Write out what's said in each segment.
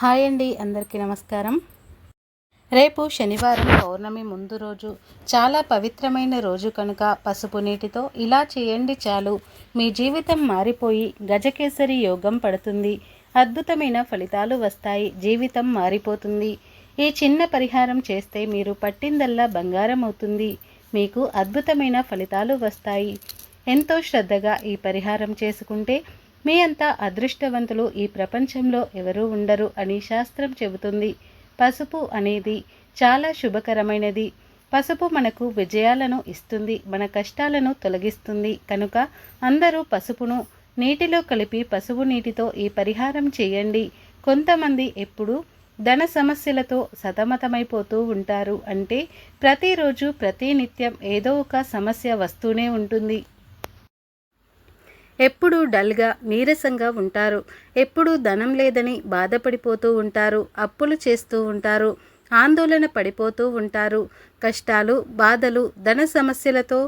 Hi అండి అందరికీ నమస్కారం. రేపు శనివారం పౌర్ణమి ముందు రోజు చాలా పవిత్రమైన రోజు కనుక పసుపు నీటితో ఇలా చేయండి చాలు. మీ జీవితం మారిపోయి గజకేసరి యోగం పడుతుంది. అద్భుతమైన ఫలితాలు వస్తాయి జీవితం మారిపోతుంది. ఈ చిన్న పరిహారం చేస్తే మీరు పట్టిందల్లా బంగారం అవుతుంది. మీకు అద్భుతమైన ఫలితాలు వస్తాయి. ఎంతో శ్రద్ధగా ఈ పరిహారం చేసుకుంటే మీ అంత అదృష్టవంతులు ఈ ప్రపంచంలో ఎవరూ ఉండరు అని శాస్త్రం చెబుతుంది. పసుపు అనేది చాలా శుభకరమైనది. పసుపు మనకు విజయాలను ఇస్తుంది మన కష్టాలను తొలగిస్తుంది. కనుక అందరూ పసుపును నీటిలో కలిపి పసుపు నీటితో ఈ పరిహారం చేయండి. కొంతమంది ఎప్పుడు ధన సమస్యలతో సతమతమైపోతూ ఉంటారు. అంటే ప్రతిరోజు ప్రతి నిత్యం ఏదో ఒక సమస్య వస్తూనే ఉంటుంది. ఎప్పుడూ డల్గా నీరసంగా ఉంటారు. ఎప్పుడూ ధనం లేదని బాధపడిపోతూ ఉంటారు. అప్పులు చేస్తూ ఉంటారు. ఆందోళన పడిపోతూ ఉంటారు. కష్టాలు బాధలు ధన సమస్యలతో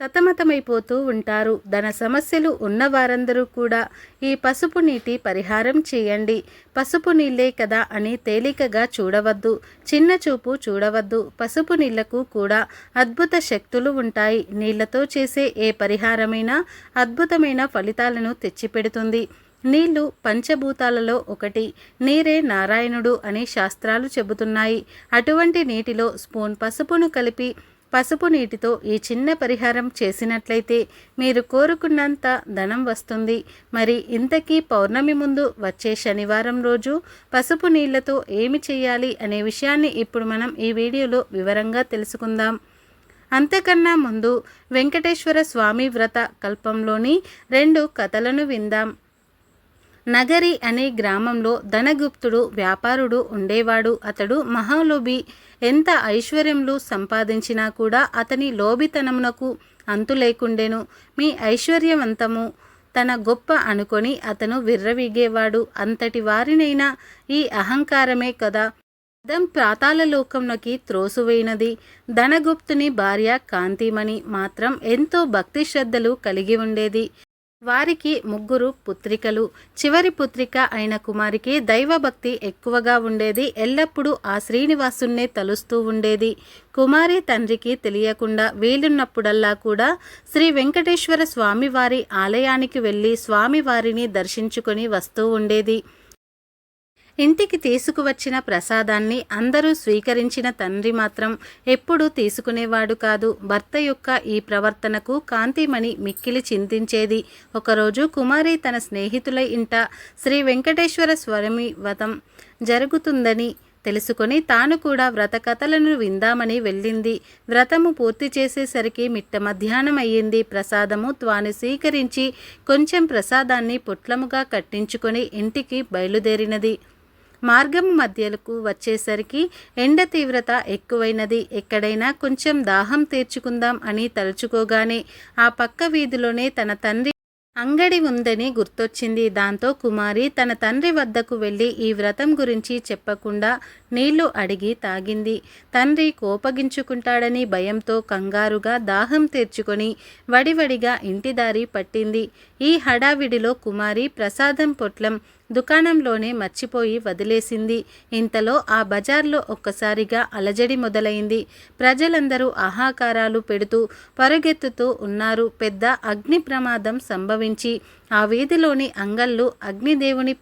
సతమతమైపోతూ ఉంటారు. ధన సమస్యలు ఉన్న వారందరూ కూడా ఈ పసుపు నీటి పరిహారం చేయండి. పసుపు నీళ్ళే కదా అని తేలికగా చూడవద్దు. చిన్న చూపు చూడవద్దు. పసుపు నీళ్ళకు కూడా అద్భుత శక్తులు ఉంటాయి. నీళ్ళతో చేసే ఏ పరిహారమైనా అద్భుతమైన ఫలితాలను తెచ్చిపెడుతుంది. నీళ్ళు పంచభూతాలలో ఒకటి. నీరే నారాయణుడు అని శాస్త్రాలు చెబుతున్నాయి. అటువంటి నీటిలో స్పూన్ పసుపును కలిపి పసుపు నీటితో ఈ చిన్న పరిహారం చేసినట్లయితే మీరు కోరుకున్నంత ధనం వస్తుంది. మరి ఇంతకీ పౌర్ణమి ముందు వచ్చే శనివారం రోజు పసుపు నీళ్ళతో ఏమి చేయాలి అనే విషయాన్ని ఇప్పుడు మనం ఈ వీడియోలో వివరంగా తెలుసుకుందాం. అంతకన్నా ముందు వెంకటేశ్వర స్వామి వ్రత కల్పంలోని రెండు కథలను విందాం. నగరి అనే గ్రామంలో ధనగుప్తుడు వ్యాపారుడు ఉండేవాడు. అతడు మహాలోభి. ఎంత ఐశ్వర్యములు సంపాదించినా కూడా అతని లోభితనమునకు అంతు లేకుండెను. మీ ఐశ్వర్యవంతము తన గొప్ప అనుకొని అతను విర్రవీగేవాడు. అంతటి వారినైనా ఈ అహంకారమే కదా. అదం ప్రాతాలలోకంలోకి త్రోసువైనది ధనగుప్తుని భార్య కాంతిమణి మాత్రం ఎంతో భక్తి శ్రద్ధలు కలిగి ఉండేది. వారికి ముగ్గురు పుత్రికలు. చివరి పుత్రిక అయిన కుమారికి దైవభక్తి ఎక్కువగా ఉండేది. ఎల్లప్పుడూ ఆ శ్రీనివాసున్నే తలుస్తూ ఉండేది. కుమారి తండ్రికి తెలియకుండా వీలున్నప్పుడల్లా కూడా శ్రీ వెంకటేశ్వర స్వామివారి ఆలయానికి వెళ్ళి స్వామివారిని దర్శించుకొని వస్తూ ఉండేది. ఇంటికి తీసుకువచ్చిన ప్రసాదాన్ని అందరూ స్వీకరించిన తండ్రి మాత్రం ఎప్పుడూ తీసుకునేవాడు కాదు. భర్త యొక్క ఈ ప్రవర్తనకు కాంతిమణి మిక్కిలి చింతించేది. ఒకరోజు కుమారి తన స్నేహితుల ఇంట శ్రీ వెంకటేశ్వర స్వామి వ్రతం జరుగుతుందని తెలుసుకొని తాను కూడా వ్రత కథలను విందామని వెళ్ళింది. వ్రతము పూర్తి చేసేసరికి మిట్ట మధ్యాహ్నం అయ్యింది. ప్రసాదము తాను స్వీకరించి కొంచెం ప్రసాదాన్ని పొట్లముగా కట్టించుకొని ఇంటికి బయలుదేరినది. మార్గం మధ్యలకు వచ్చేసరికి ఎండ తీవ్రత ఎక్కువైనది. ఎక్కడైనా కొంచెం దాహం తీర్చుకుందాం అని తలుచుకోగానే ఆ పక్క వీధిలోనే తన తండ్రి అంగడి ఉందని గుర్తొచ్చింది. దాంతో కుమారి తన తండ్రి వద్దకు వెళ్ళి ఈ వ్రతం గురించి చెప్పకుండా నీళ్ళు అడిగి తాగింది. తండ్రి కోపగించుకుంటాడని భయంతో కంగారుగా దాహం తీర్చుకొని వడివడిగా ఇంటిదారి పట్టింది. ఈ హడావిడిలో కుమారి ప్రసాదం పొట్లం దుకాణంలోనే మర్చిపోయి వదిలేసింది. ఇంతలో ఆ బజార్లో ఒక్కసారిగా అలజడి మొదలైంది. ప్రజలందరూ ఆహాకారాలు పెడుతూ పరుగెత్తుతూ ఉన్నారు. పెద్ద అగ్ని ప్రమాదం సంభవించి ఆ వీధిలోని అంగళ్ళు అగ్నిదేవుని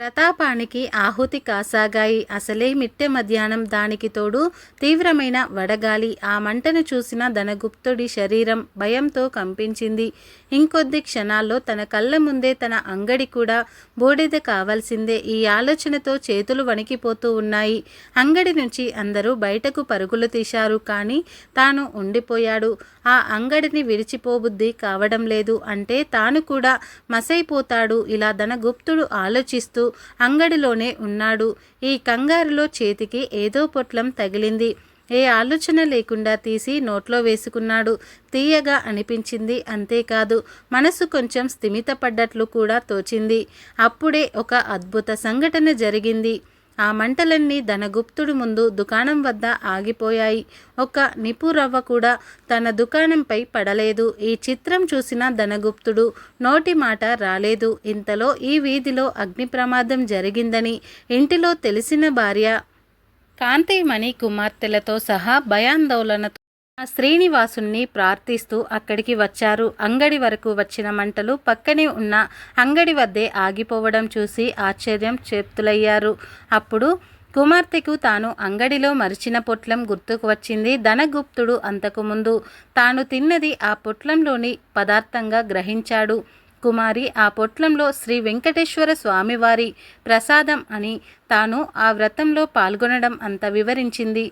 ప్రతాపానికి ఆహుతి కాసాగాయి. అసలే మిట్టె మధ్యాహ్నం దానికి తోడు తీవ్రమైన వడగాలి. ఆ మంటను చూసిన ధనగుప్తుడి శరీరం భయంతో కంపించింది. ఇంకొద్ది క్షణాల్లో తన కళ్ళ ముందే తన అంగడి కూడా బూడిద కావాల్సిందే. ఈ ఆలోచనతో చేతులు వణికిపోతూ ఉన్నాయి. అంగడి నుంచి అందరూ బయటకు పరుగులు తీశారు. కానీ తాను ఉండిపోయాడు. ఆ అంగడిని విడిచిపోబుద్ధి కావడం లేదు. అంటే తాను కూడా మసైపోతాడు. ఇలా ధనగుప్తుడు ఆలోచిస్తూ అంగడిలోనే ఉన్నాడు. ఈ కంగారులో చేతికి ఏదో పొట్లం తగిలింది. ఏ ఆలోచన లేకుండా తీసి నోట్లో వేసుకున్నాడు. తీయగా అనిపించింది అంతేకాదు మనసు కొంచెం స్థిమితపడ్డట్లు కూడా తోచింది. అప్పుడే ఒక అద్భుత సంఘటన జరిగింది. ఆ మంటలన్నీ ధనగుప్తుడు ముందు దుకాణం వద్ద ఆగిపోయాయి. ఒక నిపురవ్వ కూడా తన దుకాణంపై పడలేదు. ఈ చిత్రం చూసిన ధనగుప్తుడు నోటి మాట రాలేదు. ఇంతలో ఈ వీధిలో అగ్ని ప్రమాదం జరిగిందని ఇంటిలో తెలిసిన భార్య కాంతిమణి కుమార్తెలతో సహా భయాందోళనతో ఆ శ్రీనివాసుణ్ణి ప్రార్థిస్తూ అక్కడికి వచ్చారు. అంగడి వరకు వచ్చిన మంటలు పక్కనే ఉన్న అంగడి వద్దే ఆగిపోవడం చూసి ఆశ్చర్యం చేతులయ్యారు. అప్పుడు కుమార్తెకు తాను అంగడిలో మరిచిన పొట్లం గుర్తుకు వచ్చింది. ధనగుప్తుడు అంతకుముందు తాను తిన్నది ఆ పొట్లంలోని పదార్థంగా గ్రహించాడు. కుమారి ఆ పొట్లంలో శ్రీ వెంకటేశ్వర స్వామివారి ప్రసాదం అని తాను ఆ వ్రతంలో పాల్గొనడం అంత వివరించింది.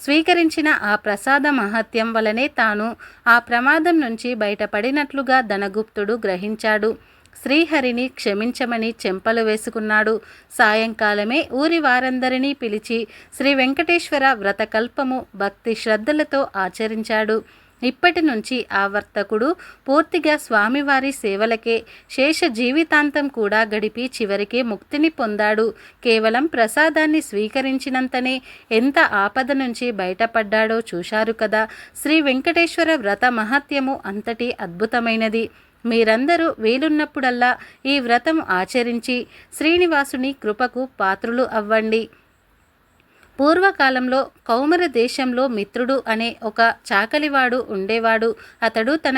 స్వీకరించిన ఆ ప్రసాద మహత్యం వలనే తాను ఆ ప్రమాదం నుంచి బయటపడినట్లుగా ధనగుప్తుడు గ్రహించాడు. శ్రీహరిని క్షమించమని చెంపలు వేసుకున్నాడు. సాయంకాలమే ఊరి వారందరినీ పిలిచి శ్రీ వెంకటేశ్వర వ్రతకల్పము భక్తి శ్రద్ధలతో ఆచరించాడు. ఇప్పటి నుంచి ఆ వర్తకుడు పూర్తిగా స్వామివారి సేవలకే శేష జీవితాంతం కూడా గడిపి చివరికి ముక్తిని పొందాడు. కేవలం ప్రసాదాన్ని స్వీకరించినంతనే ఎంత ఆపద నుంచి బయటపడ్డాడో చూశారు కదా. శ్రీ వెంకటేశ్వర వ్రత మహత్యము అంతటి అద్భుతమైనది. మీరందరూ వీలున్నప్పుడల్లా ఈ వ్రతం ఆచరించి శ్రీనివాసుని కృపకు పాత్రులు అవ్వండి. పూర్వకాలంలో కౌమర దేశంలో మిత్రుడు అనే ఒక చాకలివాడు ఉండేవాడు. అతడు తన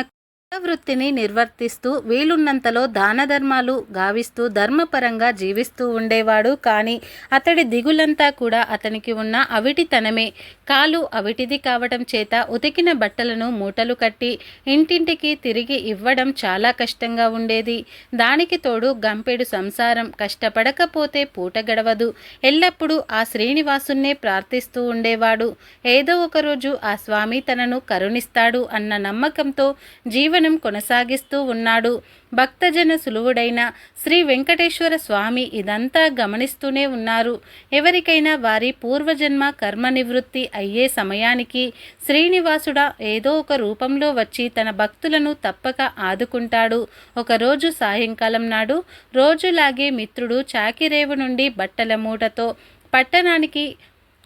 వృత్తిని నిర్వర్తిస్తూ వీలున్నంతలో దాన ధర్మాలు గావిస్తూ ధర్మపరంగా జీవిస్తూ ఉండేవాడు. కానీ అతడి దిగులంతా కూడా అతనికి ఉన్న అవిటితనమే. కాలు అవిటిది కావటం చేత ఉతికిన బట్టలను మూటలు కట్టి ఇంటింటికి తిరిగి ఇవ్వడం చాలా కష్టంగా ఉండేది. దానికి తోడు గంపెడు సంసారం కష్టపడకపోతే పూట గడవదు. ఎల్లప్పుడూ ఆ శ్రీనివాసున్నే ప్రార్థిస్తూ ఉండేవాడు. ఏదో ఒకరోజు ఆ స్వామి తనను కరుణిస్తాడు అన్న నమ్మకంతో జీవన జీవనం కొనసాగిస్తూ ఉన్నాడు. భక్తజన సులువుడైన శ్రీ వెంకటేశ్వర స్వామి ఇదంతా గమనిస్తూనే ఉన్నారు. ఎవరికైనా వారి పూర్వజన్మ కర్మ నివృత్తి అయ్యే సమయానికి శ్రీనివాసుడ ఏదో ఒక రూపంలో వచ్చి తన భక్తులను తప్పక ఆదుకుంటాడు. ఒకరోజు సాయంకాలం నాడు రోజులాగే మిత్రుడు చాకిరేవు నుండి బట్టల మూటతో పట్టణానికి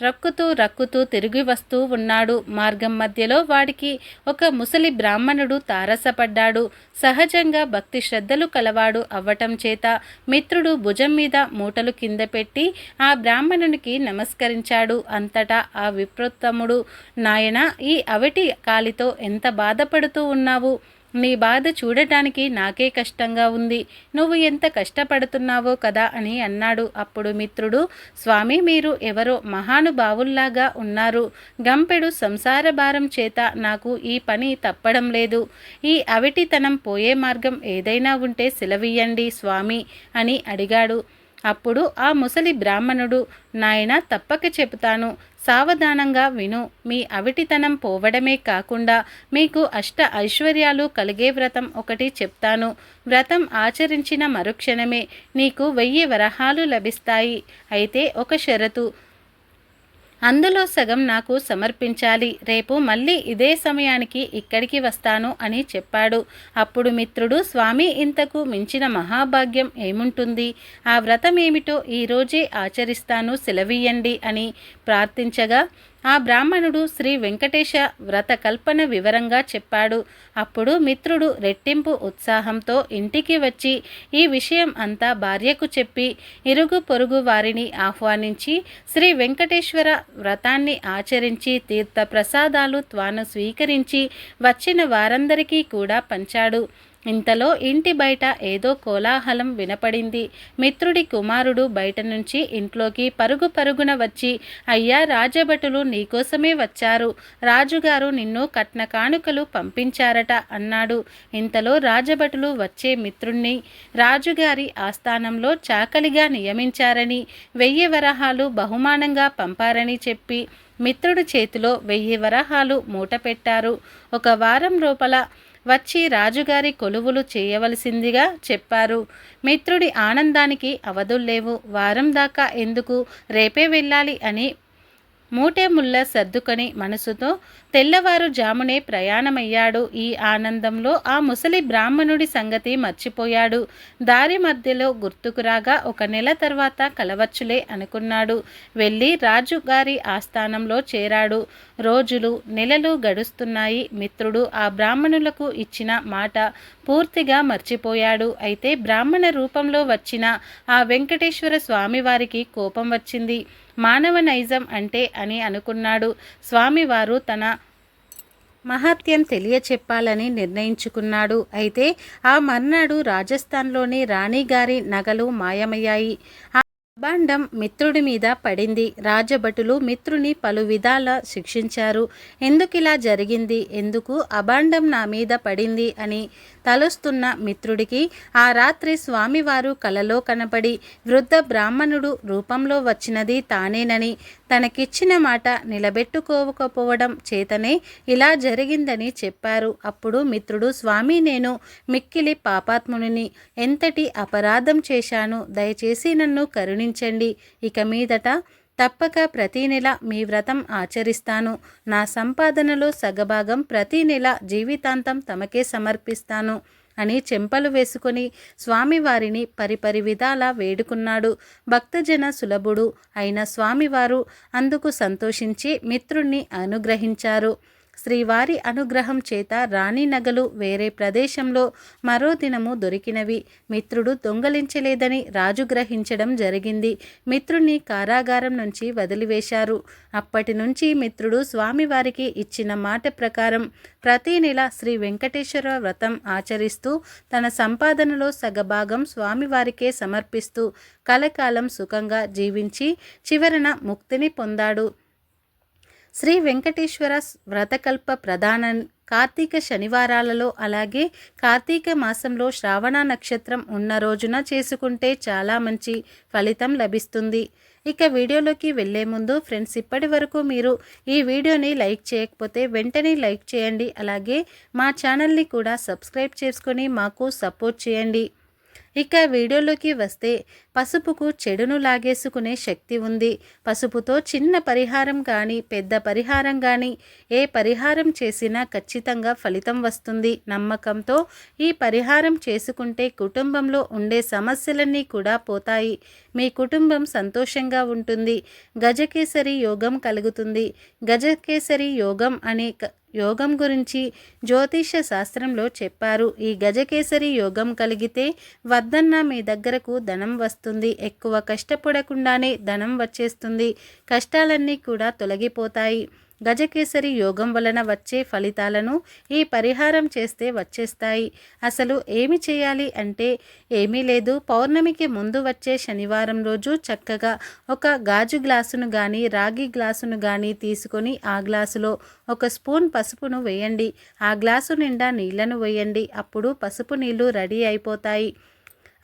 రక్కుతూ రక్కుతూ తిరిగి వస్తూ ఉన్నాడు. మార్గం మధ్యలో వాడికి ఒక ముసలి బ్రాహ్మణుడు తారసపడ్డాడు. సహజంగా భక్తి శ్రద్ధలు కలవాడు అవ్వటం చేత మిత్రుడు భుజం మీద మూటలు కింద పెట్టి ఆ బ్రాహ్మణునికి నమస్కరించాడు. అంతటా ఆ విప్రోత్తముడు నాయన ఈ అవిటి కాలితో ఎంత బాధపడుతూ ఉన్నావు? నీ బాధ చూడటానికి నాకే కష్టంగా ఉంది. నువ్వు ఎంత కష్టపడుతున్నావో కదా అని అన్నాడు. అప్పుడు మిత్రుడు స్వామి మీరు ఎవరో మహానుభావుల్లాగా ఉన్నారు. గంపెడు సంసార భారం చేత నాకు ఈ పని తప్పడం లేదు. ఈ అవిటితనం పోయే మార్గం ఏదైనా ఉంటే సెలవియ్యండి స్వామి అని అడిగాడు. అప్పుడు ఆ ముసలి బ్రాహ్మణుడు నాయన తప్పక చెబుతాను. సావధానంగా విను. మీ అవిటితనం పోవడమే కాకుండా మీకు అష్ట ఐశ్వర్యాలు కలిగే వ్రతం ఒకటి చెప్తాను. వ్రతం ఆచరించిన మరుక్షణమే నీకు వెయ్యి వరహాలు లభిస్తాయి. అయితే ఒక షరతు. అందులో సగం నాకు సమర్పించాలి. రేపు మళ్ళీ ఇదే సమయానికి ఇక్కడికి వస్తాను అని చెప్పాడు. అప్పుడు మిత్రుడు స్వామి ఇంతకు మించిన మహాభాగ్యం ఏముంటుంది? ఆ వ్రతం ఏమిటో ఈరోజే ఆచరిస్తాను సెలవీయండి అని ప్రార్థించగా ఆ బ్రాహ్మణుడు శ్రీ వెంకటేశ వ్రత కల్పన వివరంగా చెప్పాడు. అప్పుడు మిత్రుడు రెట్టింపు ఉత్సాహంతో ఇంటికి వచ్చి ఈ విషయం అంతా భార్యకు చెప్పి ఇరుగు పొరుగు వారిని ఆహ్వానించి శ్రీ వెంకటేశ్వర వ్రతాన్ని ఆచరించి తీర్థ ప్రసాదాలు త్వాను స్వీకరించి వచ్చిన వారందరికీ కూడా పంచాడు. ఇంతలో ఇంటి బయట ఏదో కోలాహలం వినపడింది. మిత్రుడి కుమారుడు బయట నుంచి ఇంట్లోకి పరుగు పరుగున వచ్చి అయ్యా రాజభటులు నీకోసమే వచ్చారు. రాజుగారు నిన్ను కట్న కానుకలు పంపించారట అన్నాడు. ఇంతలో రాజభటులు వచ్చే మిత్రుణ్ణి రాజుగారి ఆస్థానంలో చాకలిగా నియమించారని వెయ్యి వరహాలు బహుమానంగా పంపారని చెప్పి మిత్రుడి చేతిలో వెయ్యి వరహాలు మూట పెట్టారు. ఒక వారం లోపల వచ్చి రాజుగారి కొలువులు చేయవలసిందిగా చెప్పారు. మిత్రుడి ఆనందానికి అవధుల్లేవు. వారం దాకా ఎందుకు? రేపే వెళ్ళాలి అని మూటె ముళ్ళ సర్దుకొని మనసుతో తెల్లవారు జామునే ప్రయాణమయ్యాడు ఈ ఆనందంలో ఆ ముసలి బ్రాహ్మణుడి సంగతి మర్చిపోయాడు. దారి మధ్యలో గుర్తుకురాగా ఒక నెల తర్వాత కలవచ్చులే అనుకున్నాడు. వెళ్ళి రాజుగారి ఆస్థానంలో చేరాడు. రోజులు నెలలు గడుస్తున్నాయి. మిత్రుడు ఆ బ్రాహ్మణులకు ఇచ్చిన మాట పూర్తిగా మర్చిపోయాడు. అయితే బ్రాహ్మణ రూపంలో వచ్చిన ఆ వెంకటేశ్వర స్వామివారికి కోపం వచ్చింది. మానవ నైజం అంటే అని అనుకున్నాడు. స్వామివారు తన మహత్యం తెలియచెప్పాలని నిర్ణయించుకున్నాడు. అయితే ఆ మర్నాడు రాజస్థాన్లోని రాణిగారి నగలు మాయమయ్యాయి. బాండం మిత్రుడి మీద పడింది. రాజభటులు మిత్రుని పలు విధాల శిక్షించారు. ఎందుకిలా జరిగింది? ఎందుకు అభాండం నా మీద పడింది అని తలుస్తున్న మిత్రుడికి ఆ రాత్రి స్వామివారు కలలో కనపడి వృద్ధ బ్రాహ్మణుడు రూపంలో వచ్చినది తానేనని తనకిచ్చిన మాట నిలబెట్టుకోకపోవడం చేతనే ఇలా జరిగిందని చెప్పారు. అప్పుడు మిత్రుడు స్వామి నేను మిక్కిలి పాపాత్ముని ఎంతటి అపరాధం చేశాను? దయచేసి నన్ను కరుణించండి. ఇక మీదట తప్పక ప్రతి నెల మీ వ్రతం ఆచరిస్తాను. నా సంపాదనలో సగభాగం ప్రతీ నెల జీవితాంతం తమకే సమర్పిస్తాను. అని చెంపలు వేసుకొని స్వామివారిని పరిపరి విధాలా వేడుకున్నాడు. భక్తజన సులభుడు అయిన స్వామివారు అందుకు సంతోషించి మిత్రుణ్ణి అనుగ్రహించారు. శ్రీవారి అనుగ్రహం చేత రాణి నగలు వేరే ప్రదేశంలో మరో దినము దొరికినవి. మిత్రుడు దొంగలించలేదని రాజు గ్రహించడం జరిగింది. మిత్రుణ్ణి కారాగారం నుంచి వదిలివేశారు. అప్పటి నుంచి మిత్రుడు స్వామివారికి ఇచ్చిన మాట ప్రకారం ప్రతి నెల శ్రీ వెంకటేశ్వర వ్రతం ఆచరిస్తూ తన సంపాదనలో సగభాగం స్వామివారికే సమర్పిస్తూ కలకాలం సుఖంగా జీవించి చివరన ముక్తిని పొందాడు. శ్రీ వెంకటేశ్వర వ్రతకల్ప ప్రధాన కార్తీక శనివారాలలో అలాగే కార్తీక మాసంలో శ్రావణ నక్షత్రం ఉన్న రోజున చేసుకుంటే చాలా మంచి ఫలితం లభిస్తుంది. ఇక వీడియోలోకి వెళ్ళే ముందు ఫ్రెండ్స్ ఇప్పటి వరకు మీరు ఈ వీడియోని లైక్ చేయకపోతే వెంటనే లైక్ చేయండి. అలాగే మా ఛానల్ని కూడా సబ్స్క్రైబ్ చేసుకొని మాకు సపోర్ట్ చేయండి. ఇక వీడియోలోకి వస్తే పసుపుకు చెడును లాగేసుకునే శక్తి ఉంది. పసుపుతో చిన్న పరిహారం కానీ పెద్ద పరిహారం కానీ ఏ పరిహారం చేసినా ఖచ్చితంగా ఫలితం వస్తుంది. నమ్మకంతో ఈ పరిహారం చేసుకుంటే కుటుంబంలో ఉండే సమస్యలన్నీ కూడా పోతాయి. మీ కుటుంబం సంతోషంగా ఉంటుంది. గజకేసరి యోగం కలుగుతుంది. గజకేసరి యోగం అనే యోగం గురించి జ్యోతిష శాస్త్రంలో చెప్పారు. ఈ గజకేసరి యోగం కలిగితే వద్దన్న మీ దగ్గరకు ధనం వస్తుంది. ఎక్కువ కష్టపడకుండానే ధనం వచ్చేస్తుంది. కష్టాలన్నీ కూడా తొలగిపోతాయి. గజకేసరి యోగం వలన వచ్చే ఫలితాలను ఈ పరిహారం చేస్తే వచ్చేస్తాయి. అసలు ఏమి చేయాలి అంటే ఏమీ లేదు. పౌర్ణమికి ముందు వచ్చే శనివారం రోజు చక్కగా ఒక గాజు గ్లాసును కానీ రాగి గ్లాసును కానీ తీసుకొని ఆ గ్లాసులో ఒక స్పూన్ పసుపును వేయండి. ఆ గ్లాసు నిండా నీళ్ళను వేయండి. అప్పుడు పసుపు నీళ్ళు రెడీ అయిపోతాయి.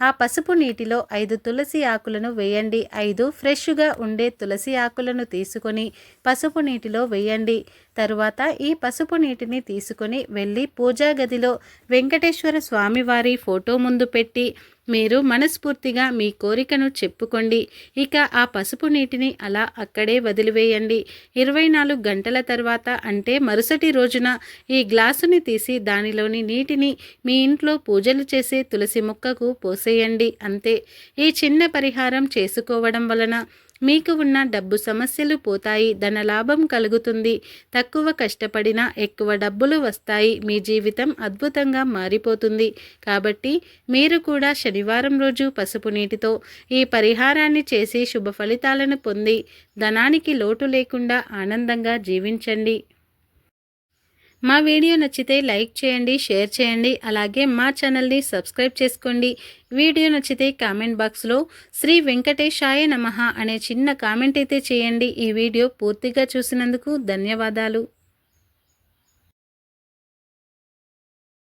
ఆ పసుపు నీటిలో ఐదు తులసి ఆకులను వేయండి. ఐదు ఫ్రెష్గా ఉండే తులసి ఆకులను తీసుకొని పసుపు నీటిలో వేయండి. తరువాత ఈ పసుపు నీటిని తీసుకొని వెళ్ళి పూజా గదిలో వెంకటేశ్వర స్వామివారి ఫోటో ముందు పెట్టి మీరు మనస్ఫూర్తిగా మీ కోరికను చెప్పుకోండి. ఇక ఆ పసుపు నీటిని అలా అక్కడే వదిలివేయండి. ఇరవై నాలుగు గంటల తర్వాత అంటే మరుసటి రోజున ఈ గ్లాసుని తీసి దానిలోని నీటిని మీ ఇంట్లో పూజలు చేసే తులసి మొక్కకు పోసేయండి. అంతే. ఈ చిన్న పరిహారం చేసుకోవడం వలన మీకు ఉన్న డబ్బు సమస్యలు పోతాయి ధనలాభం కలుగుతుంది. తక్కువ కష్టపడినా ఎక్కువ డబ్బులు వస్తాయి. మీ జీవితం అద్భుతంగా మారిపోతుంది. కాబట్టి మీరు కూడా శనివారం రోజు పసుపు నీటితో ఈ పరిహారాన్ని చేసి శుభ ఫలితాలను పొంది ధనానికి లోటు లేకుండా ఆనందంగా జీవించండి. మా వీడియో నచ్చితే లైక్ చేయండి షేర్ చేయండి అలాగే మా ఛానల్ని సబ్స్క్రైబ్ చేసుకోండి. వీడియో నచ్చితే కామెంట్ బాక్స్లో శ్రీ వెంకటేశాయ నమ అనే చిన్న కామెంట్ అయితే చేయండి. ఈ వీడియో పూర్తిగా చూసినందుకు ధన్యవాదాలు.